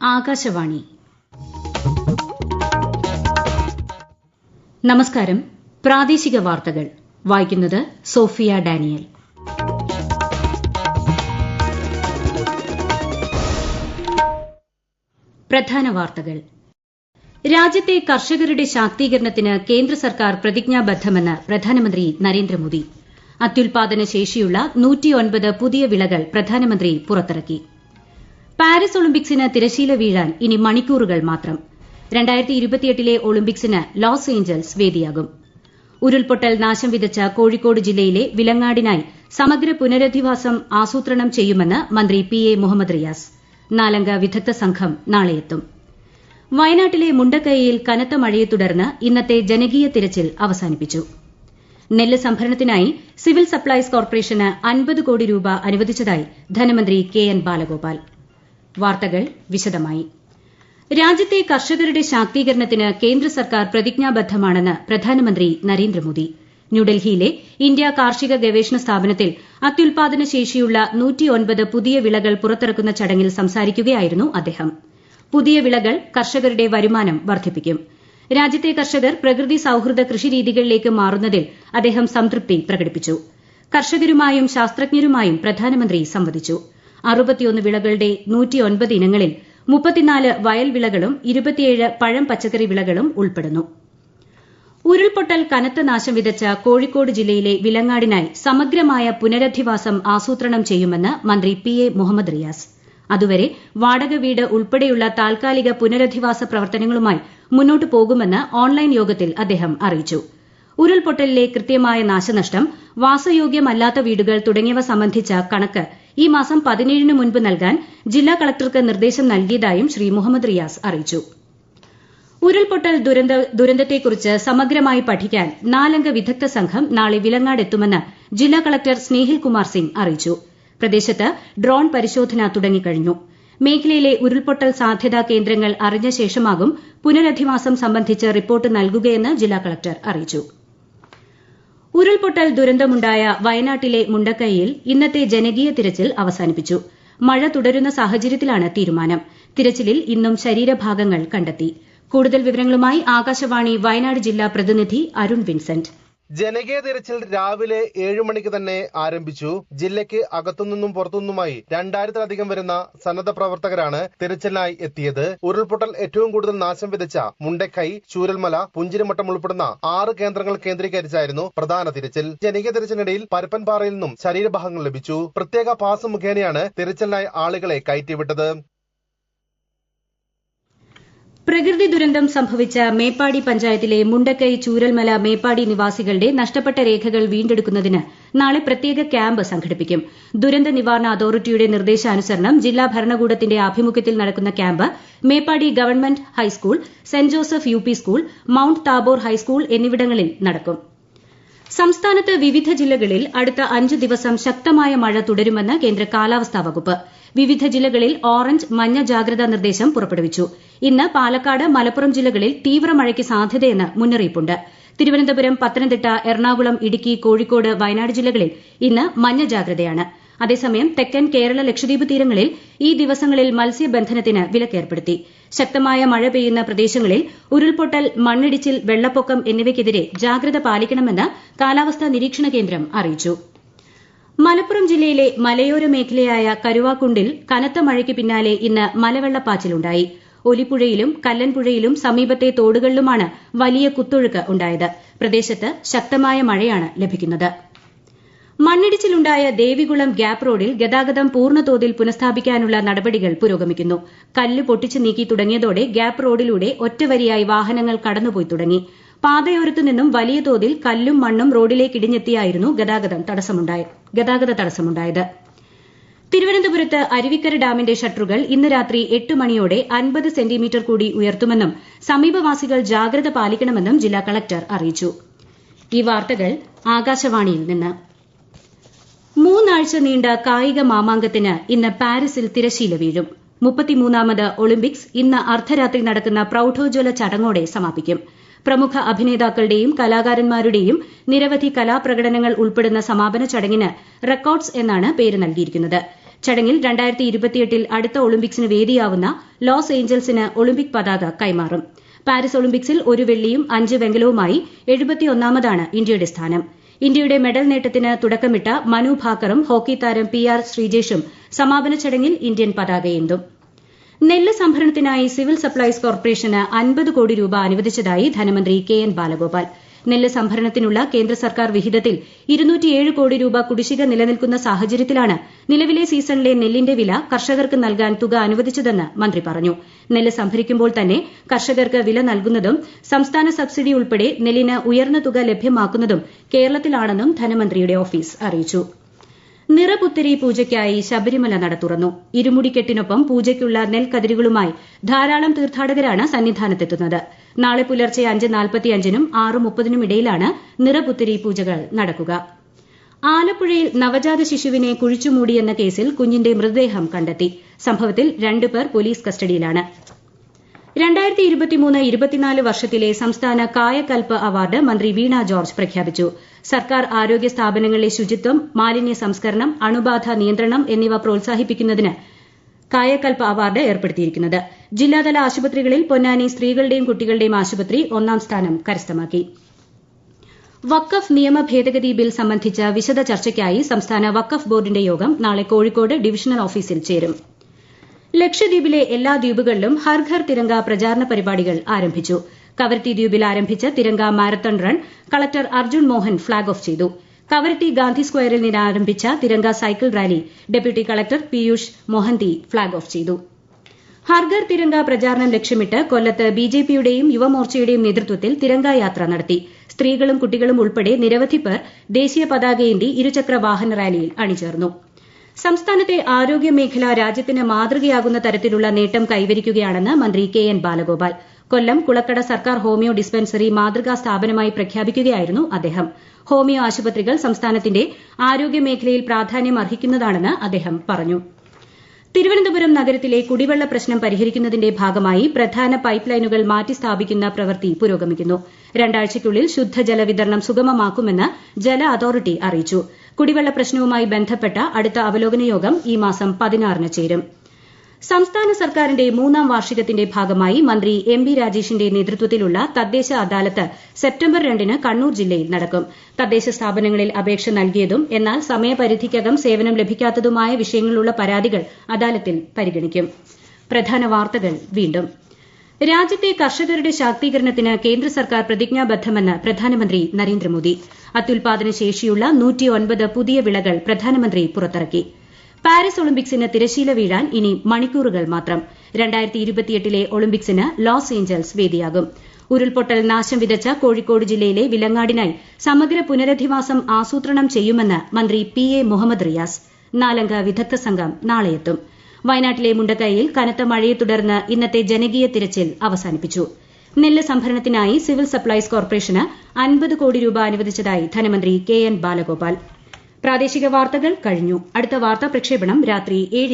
ആകാശവാണി. നമസ്കാരം. പ്രാദേശിക വാർത്തകൾ. വായിക്കുന്നത് സോഫിയ ഡാനിയൽ. പ്രധാന വാർത്തകൾ. രാജ്യത്തെ കർഷകരുടെ ശാക്തീകരണത്തിന് കേന്ദ്ര സർക്കാർ പ്രതിജ്ഞാബദ്ധമെന്ന് പ്രധാനമന്ത്രി നരേന്ദ്രമോദി. അത്യുൽപാദന ശേഷിയുള്ള നൂറ്റിയൊൻപത് പുതിയ വിളകൾ പ്രധാനമന്ത്രി പുറത്തിറക്കി. പാരീസ് ഒളിമ്പിക്സിന് തിരശ്ശീല വീഴാൻ ഇനി മണിക്കൂറുകൾ മാത്രം. ഒളിമ്പിക്സിന് ലോസ് ഏഞ്ചൽസ് വേദിയാകും. ഉരുൾപൊട്ടൽ നാശം വിതച്ച കോഴിക്കോട് ജില്ലയിലെ വിലങ്ങാടിനായി സമഗ്ര പുനരധിവാസം ആസൂത്രണം ചെയ്യുമെന്ന് മന്ത്രി പി എ മുഹമ്മദ് റിയാസ്. നാലംഗ വിദഗ്ധ സംഘം നാളെയെത്തും വയനാട്ടിലെ മുണ്ടക്കയയിൽ കനത്ത മഴയെ തുടർന്ന് ഇന്നത്തെ ജനകീയ തിരച്ചിൽ അവസാനിപ്പിച്ചു. നെല്ല് സംഭരണത്തിനായി സിവിൽ സപ്ലൈസ് കോർപ്പറേഷന് അൻപത് കോടി രൂപ അനുവദിച്ചതായി ധനമന്ത്രി കെ എൻ ബാലഗോപാൽ. വാർത്തകൾ വിശദമായി. രാജ്യത്തെ കർഷകരുടെ ശാക്തീകരണത്തിന് കേന്ദ്ര സർക്കാർ പ്രതിജ്ഞാബദ്ധമാണെന്ന് പ്രധാനമന്ത്രി നരേന്ദ്രമോദി. ന്യൂഡൽഹിയിലെ ഇന്ത്യ കാർഷിക ഗവേഷണ സ്ഥാപനത്തിൽ അത്യുൽപാദന ശേഷിയുള്ള പുതിയ വിളകൾ പുറത്തിറക്കുന്ന ചടങ്ങിൽ സംസാരിക്കുകയായിരുന്നു അദ്ദേഹം. പുതിയ വിളകൾ കർഷകരുടെ വരുമാനം വർദ്ധിപ്പിക്കും. രാജ്യത്തെ കർഷകർ പ്രകൃതി സൌഹൃദ കൃഷിരീതികളിലേക്ക് മാറുന്നതിൽ അദ്ദേഹം സംതൃപ്തി പ്രകടിപ്പിച്ചു. കർഷകരുമായും ശാസ്ത്രജ്ഞരുമായും പ്രധാനമന്ത്രി സംവദിച്ചു. വിളകളുടെ ഇനങ്ങളിൽ മുപ്പത്തിനാല് വയൽ വിളകളും ഇരുപത്തിയേഴ് പഴം പച്ചക്കറി വിളകളും ഉൾപ്പെടുന്നു. ഉരുൾപൊട്ടൽ കനത്ത നാശം വിതച്ച കോഴിക്കോട് ജില്ലയിലെ വിലങ്ങാടിനായി സമഗ്രമായ പുനരധിവാസം ആസൂത്രണം ചെയ്യുമെന്ന് മന്ത്രി പി എ മുഹമ്മദ് റിയാസ്. അതുവരെ വാടക വീട് ഉൾപ്പെടെയുള്ള താൽക്കാലിക പുനരധിവാസ പ്രവർത്തനങ്ങളുമായി മുന്നോട്ടു പോകുമെന്ന് ഓൺലൈൻ യോഗത്തിൽ അദ്ദേഹം അറിയിച്ചു. ഉരുൾപൊട്ടലിലെ കൃത്യമായ നാശനഷ്ടം വാസയോഗ്യമല്ലാത്ത വീടുകൾ തുടങ്ങിയവ സംബന്ധിച്ച കണക്ക് ഈ മാസം പതിനേഴിന് മുൻപ് നൽകാൻ ജില്ലാ കളക്ടർക്ക് നിർദ്ദേശം നൽകിയതായും ശ്രീ മുഹമ്മദ് റിയാസ് അറിയിച്ചു. ഉരുൾപൊട്ടൽ ദുരന്തത്തെക്കുറിച്ച് സമഗ്രമായി പഠിക്കാൻ നാലംഗ വിദഗ്ധ സംഘം നാളെ വിലങ്ങാട് എത്തുമെന്ന് ജില്ലാ കളക്ടർ സ്നേഹിൽ കുമാർ സിംഗ് അറിയിച്ചു. പ്രദേശത്ത് ഡ്രോൺ പരിശോധന തുടങ്ങിക്കഴിഞ്ഞു. മേഖലയിലെ ഉരുൾപൊട്ടൽ സാധ്യതാ കേന്ദ്രങ്ങൾ അറിഞ്ഞ ശേഷമാകും പുനരധിവാസം സംബന്ധിച്ച് റിപ്പോർട്ട് നൽകുകയെന്ന് ജില്ലാ കളക്ടർ അറിയിച്ചു. ഉരുൾപൊട്ടൽ ദുരന്തമുണ്ടായ വയനാട്ടിലെ മുണ്ടക്കൈയിൽ ഇന്നത്തെ ജനകീയ തിരച്ചിൽ അവസാനിപ്പിച്ചു. മഴ തുടരുന്ന സാഹചര്യത്തിലാണ് തീരുമാനം. തിരച്ചിലിൽ ഇന്നും ശരീരഭാഗങ്ങൾ കണ്ടെത്തി. കൂടുതൽ വിവരങ്ങളുമായി ആകാശവാണി വയനാട് ജില്ലാ പ്രതിനിധി അരുൺ വിൻസെന്റ്. ജനകീയ തിരച്ചിൽ രാവിലെ ഏഴു മണിക്ക് തന്നെ ആരംഭിച്ചു. ജില്ലയ്ക്ക് അകത്തുനിന്നും പുറത്തുനിന്നുമായി രണ്ടായിരത്തിലധികം വരുന്ന സന്നദ്ധ പ്രവർത്തകരാണ് തിരച്ചിലിനായി എത്തിയത്. ഉരുൾപൊട്ടൽ ഏറ്റവും കൂടുതൽ നാശം വിതച്ച മുണ്ടക്കൈ ചൂരൽമല പുഞ്ചിരിമട്ടം ഉൾപ്പെടുന്ന ആറ് കേന്ദ്രങ്ങൾ കേന്ദ്രീകരിച്ചായിരുന്നു പ്രധാന തിരച്ചിൽ. ജനകീയ തിരച്ചിലിനിടയിൽ പരപ്പൻപാറയിൽ നിന്നും ശരീരഭാഗങ്ങൾ ലഭിച്ചു. പ്രത്യേക പാസ് മുഖേനയാണ് തിരച്ചിലിനായി ആളുകളെ കയറ്റിവിട്ടത്. പ്രകൃതി ദുരന്തം സംഭവിച്ച മേപ്പാടി പഞ്ചായത്തിലെ മുണ്ടക്കൈ ചൂരൽമല മേപ്പാടി നിവാസികളുടെ നഷ്ടപ്പെട്ട രേഖകൾ വീണ്ടെടുക്കുന്നതിന് നാളെ പ്രത്യേക ക്യാമ്പ് സംഘടിപ്പിക്കും. ദുരന്ത നിവാരണ അതോറിറ്റിയുടെ നിർദ്ദേശാനുസരണം ജില്ലാ ഭരണകൂടത്തിന്റെ ആഭിമുഖ്യത്തിൽ നടക്കുന്ന camp Meppadi government high school saint Joseph U P school mount Tabor high school എന്നിവിടങ്ങളിൽ നടക്കും. സംസ്ഥാനത്ത് വിവിധ ജില്ലകളിൽ അടുത്ത അഞ്ച് ദിവസം ശക്തമായ മഴ തുടരുമെന്ന് കേന്ദ്ര കാലാവസ്ഥാ വകുപ്പ്. വിവിധ ജില്ലകളിൽ ഓറഞ്ച് മഞ്ഞ ജാഗ്രതാ നിർദ്ദേശം പുറപ്പെടുവിച്ചു. ഇന്ന് പാലക്കാട് മലപ്പുറം ജില്ലകളിൽ തീവ്ര മഴയ്ക്ക് സാധ്യതയെന്ന് മുന്നറിയിപ്പുണ്ട്. തിരുവനന്തപുരം പത്തനംതിട്ട എറണാകുളം ഇടുക്കി കോഴിക്കോട് വയനാട് ജില്ലകളിൽ ഇന്ന് മഞ്ഞ ജാഗ്രതയാണ്. അതേസമയം തെക്കൻ കേരള ലക്ഷദ്വീപ് തീരങ്ങളിൽ ഈ ദിവസങ്ങളിൽ മത്സ്യബന്ധനത്തിന് വിലക്കേർപ്പെടുത്തി. ശക്തമായ മഴ പെയ്യുന്ന പ്രദേശങ്ങളിൽ ഉരുൾപൊട്ടൽ മണ്ണിടിച്ചിൽ വെള്ളപ്പൊക്കം എന്നിവയ്ക്കെതിരെ ജാഗ്രത പാലിക്കണമെന്ന് കാലാവസ്ഥാ നിരീക്ഷണ കേന്ദ്രം അറിയിച്ചു. മലപ്പുറം ജില്ലയിലെ മലയോര മേഖലയായ കരുവാക്കുണ്ടിൽ കനത്ത മഴയ്ക്ക് പിന്നാലെ ഇന്ന് മലവെള്ളപ്പാച്ചിലുണ്ടായി. ഒലിപ്പുഴയിലും കല്ലൻപുഴയിലും സമീപത്തെ തോടുകളിലുമാണ് വലിയ കുത്തൊഴുക്ക് ഉണ്ടായത്. പ്രദേശത്ത് ശക്തമായ മഴയാണ് ലഭിക്കുന്നത്. മണ്ണിടിച്ചിലുണ്ടായ ദേവികുളം ഗ്യാപ് റോഡിൽ ഗതാഗതം പൂർണതോതിൽ പുനഃസ്ഥാപിക്കാനുള്ള നടപടികൾ പുരോഗമിക്കുന്നു. കല്ല് പൊട്ടിച്ചു നീക്കി തുടങ്ങിയതോടെ ഗ്യാപ് റോഡിലൂടെ ഒറ്റവരിയായി വാഹനങ്ങൾ കടന്നുപോയി തുടങ്ങി. പാതയോരത്തു നിന്നും വലിയ തോതിൽ കല്ലും മണ്ണും റോഡിലേക്ക് ഇടിഞ്ഞെത്തിയായിരുന്നു ഗതാഗത തടസ്സമുണ്ടായത്. തിരുവനന്തപുരത്ത് അരുവിക്കര ഡാമിന്റെ ഷട്ടറുകൾ ഇന്ന് രാത്രി എട്ട് മണിയോടെ അൻപത് സെന്റിമീറ്റർ കൂടി ഉയർത്തുമെന്നും സമീപവാസികൾ ജാഗ്രത പാലിക്കണമെന്നും ജില്ലാ കളക്ടർ അറിയിച്ചു ഈ വാർത്തകൾ ആകാശവാണിയിൽ നിന്ന് മൂന്നാഴ്ച നീണ്ട കായിക മാമാങ്കത്തിന് ഇന്ന് പാരീസിൽ തിരശ്ശീല വീഴും. മുപ്പത്തിമൂന്നാമത് ഒളിമ്പിക്സ് ഇന്ന് അർദ്ധരാത്രി നടക്കുന്ന പ്രൌഢോജ്വല ചടങ്ങോടെ സമാപിക്കും. പ്രമുഖ അഭിനേതാക്കളുടെയും കലാകാരന്മാരുടെയും നിരവധി കലാപ്രകടനങ്ങൾ ഉൾപ്പെടുന്ന സമാപന ചടങ്ങിന് റെക്കോർഡ്സ് എന്നാണ് പേര് നൽകിയിരിക്കുന്നത്. ചടങ്ങിൽ രണ്ടായിരത്തി ഇരുപത്തിയെട്ടിൽ അടുത്ത ഒളിമ്പിക്സിന് വേദിയാവുന്ന ലോസ് ഏഞ്ചൽസിന് ഒളിമ്പിക് പതാക കൈമാറും. പാരീസ് ഒളിമ്പിക്സിൽ ഒരു വെള്ളിയും അഞ്ച് വെങ്കലവുമായി എഴുപത്തിയൊന്നാമതാണ് ഇന്ത്യയുടെ സ്ഥാനം. ഇന്ത്യയുടെ മെഡൽ നേട്ടത്തിന് തുടക്കമിട്ട മനു ഭാക്കറും ഹോക്കി താരം പി ആർ ശ്രീജേഷും സമാപന ചടങ്ങിൽ ഇന്ത്യൻ പതാകയേന്തും നെല്ല് സംഭരണത്തിനായി സിവിൽ സപ്ലൈസ് കോർപ്പറേഷന് അൻപത് കോടി രൂപ അനുവദിച്ചതായി ധനമന്ത്രി കെ എൻ ബാലഗോപാൽ. നെല്ല് സംഭരണത്തിനുള്ള കേന്ദ്ര സർക്കാർ വിഹിതത്തിൽ കോടി രൂപ കുടിശ്ശിക നിലനിൽക്കുന്ന സാഹചര്യത്തിലാണ് നിലവിലെ സീസണിലെ നെല്ലിന്റെ വില കർഷകർക്ക് നൽകാൻ തുക അനുവദിച്ചതെന്ന് മന്ത്രി പറഞ്ഞു. നെല്ല് സംഭരിക്കുമ്പോൾ തന്നെ കർഷകർക്ക് വില നൽകുന്നതും സംസ്ഥാന സബ്സിഡി ഉൾപ്പെടെ നെല്ലിന് ഉയർന്ന തുക ലഭ്യമാക്കുന്നതും കേരളത്തിലാണെന്നും ധനമന്ത്രിയുടെ ഓഫീസ് അറിയിച്ചു. നിറപുത്തരി പൂജയ്ക്കായി ശബരിമല നട തുറന്നു. ഇരുമുടിക്കെട്ടിനൊപ്പം പൂജയ്ക്കുള്ള നെൽക്കതിരുകളുമായി ധാരാളം തീർത്ഥാടകരാണ് സന്നിധാനത്തെത്തുന്നത്. നാളെ പുലർച്ചെ അഞ്ച് നാൽപ്പത്തിയഞ്ചിനും ആറ് മുപ്പതിനും ഇടയിലാണ് നിറപുത്തരി പൂജകൾ നടക്കുക. ആലപ്പുഴയിൽ നവജാത ശിശുവിനെ കുഴിച്ചുമൂടിയെന്ന കേസിൽ കുഞ്ഞിന്റെ മൃതദേഹം കണ്ടെത്തി. സംഭവത്തിൽ രണ്ടുപേർ പോലീസ് കസ്റ്റഡിയിലാണ്. വർഷത്തിലെ സംസ്ഥാന കായകൽപ്പ് അവാർഡ് മന്ത്രി വീണ ജോർജ് പ്രഖ്യാപിച്ചു. സർക്കാർ ആരോഗ്യ സ്ഥാപനങ്ങളിലെ ശുചിത്വം മാലിന്യ സംസ്കരണം അണുബാധ നിയന്ത്രണം എന്നിവ പ്രോത്സാഹിപ്പിക്കുന്നതിന് കായകൽപ്പ് അവാർഡ് ഏർപ്പെടുത്തിയിരിക്കുന്നത്. ജില്ലാതല ആശുപത്രികളിൽ പൊന്നാനി സ്ത്രീകളുടെയും കുട്ടികളുടെയും ആശുപത്രി ഒന്നാം സ്ഥാനം കരസ്ഥമാക്കി. വഖഫ് നിയമ ഭേദഗതി ബിൽ സംബന്ധിച്ച വിശദ ചർച്ചയ്ക്കായി സംസ്ഥാന വഖഫ് ബോർഡിന്റെ യോഗം നാളെ കോഴിക്കോട് ഡിവിഷണൽ ഓഫീസിൽ ചേരും. ലക്ഷദ്വീപിലെ എല്ലാ ദ്വീപുകളിലും ഹർ ഘർ തിരങ്ക പ്രചാരണ പരിപാടികൾ ആരംഭിച്ചു. കവരത്തി ദ്വീപിൽ ആരംഭിച്ച Tiranga marathon run collector Arjun Mohan flag off ചെയ്തു. കവരത്തി ഗാന്ധി സ്ക്വയറിൽ നിന്ന് ആരംഭിച്ച Tiranga cycle rally deputy collector Piyush Mohanty flag off ചെയ്തു. ഹർഘർ തിരങ്ക പ്രചാരണം ലക്ഷ്യമിട്ട് കൊല്ലത്ത് ബിജെപിയുടെയും യുവമോർച്ചയുടെയും നേതൃത്വത്തിൽ തിരങ്ക യാത്ര നടത്തി. സ്ത്രീകളും കുട്ടികളും ഉൾപ്പെടെ നിരവധി പേർ ദേശീയ പതാകയേന്തി ഇരുചക്ര വാഹന റാലിയിൽ അണിചേർന്നു. സംസ്ഥാനത്തെ ആരോഗ്യ മേഖല രാജ്യത്തിന് മാതൃകയാകുന്ന തരത്തിലുള്ള നേട്ടം കൈവരിക്കുകയാണെന്ന് മന്ത്രി കെ എൻ ബാലഗോപാൽ. കൊല്ലം കുളക്കട സർക്കാർ ഹോമിയോ ഡിസ്പെൻസറി മാതൃകാ സ്ഥാപനമായി പ്രഖ്യാപിക്കുകയായിരുന്നു അദ്ദേഹം. ഹോമിയോ ആശുപത്രികൾ സംസ്ഥാനത്തിന്റെ ആരോഗ്യ മേഖലയിൽ പ്രാധാന്യം അർഹിക്കുന്നതാണെന്ന് അദ്ദേഹം പറഞ്ഞു. തിരുവനന്തപുരം നഗരത്തിലെ കുടിവെള്ള പ്രശ്നം പരിഹരിക്കുന്നതിന്റെ ഭാഗമായി പ്രധാന പൈപ്പ് ലൈനുകൾ മാറ്റി സ്ഥാപിക്കുന്ന പ്രവൃത്തി പുരോഗമിക്കുന്നു. രണ്ടാഴ്ചയ്ക്കുള്ളിൽ ശുദ്ധജല വിതരണം സുഗമമാക്കുമെന്ന് ജല അതോറിറ്റി അറിയിച്ചു. കുടിവെള്ള പ്രശ്നവുമായി ബന്ധപ്പെട്ട അടുത്ത അവലോകന യോഗം ഈ മാസം പതിനാറിന് ചേരും. സംസ്ഥാന സർക്കാരിന്റെ മൂന്നാം വാർഷികത്തിന്റെ ഭാഗമായി മന്ത്രി എം ബി രാജേഷിന്റെ നേതൃത്വത്തിലുള്ള തദ്ദേശ അദാലത്ത് സെപ്റ്റംബർ രണ്ടിന് കണ്ണൂർ ജില്ലയിൽ നടക്കും. തദ്ദേശ സ്ഥാപനങ്ങളിൽ അപേക്ഷ നൽകിയതും എന്നാൽ സമയപരിധിക്കകം സേവനം ലഭിക്കാത്തതുമായ വിഷയങ്ങളിലുള്ള പരാതികൾ അദാലത്തിൽ പരിഗണിക്കും. രാജ്യത്തെ കർഷകരുടെ ശാക്തീകരണത്തിന് കേന്ദ്ര സർക്കാർ പ്രതിജ്ഞാബദ്ധമെന്ന് പ്രധാനമന്ത്രി നരേന്ദ്രമോദി. അത്യുൽപാദന ശേഷിയുള്ള പുതിയ വിളകൾ പ്രധാനമന്ത്രി പുറത്തിറക്കി. പാരീസ് ഒളിമ്പിക്സിന് തിരശീല വീഴാൻ ഇനി മണിക്കൂറുകൾ മാത്രം. ഒളിമ്പിക്സിന് ലോസ് ഏഞ്ചൽസ് വേദിയാകും. ഉരുൾപൊട്ടൽ നാശം വിതച്ച കോഴിക്കോട് ജില്ലയിലെ വിലങ്ങാടിനായി സമഗ്ര പുനരധിവാസം ആസൂത്രണം ചെയ്യുമെന്ന് മന്ത്രി പി എ മുഹമ്മദ് റിയാസ്. നാലംഗ വിദഗ്ധ സംഘം നാളെയെത്തും വയനാട്ടിലെ മുണ്ടക്കൈയിൽ കനത്ത മഴയെ തുടർന്ന് ഇന്നത്തെ ജനകീയ തിരച്ചിൽ അവസാനിപ്പിച്ചു. നെല്ല് സംഭരണത്തിനായി സിവിൽ സപ്ലൈസ് കോർപ്പറേഷന് അൻപത് കോടി രൂപ അനുവദിച്ചതായി ധനമന്ത്രി കെ എൻ ബാലഗോപാൽ. പ്രാദേശിക വാർത്തകൾ കഴിഞ്ഞു. അടുത്ത വാർത്താ പ്രക്ഷേപണം രാത്രി ഏഴ്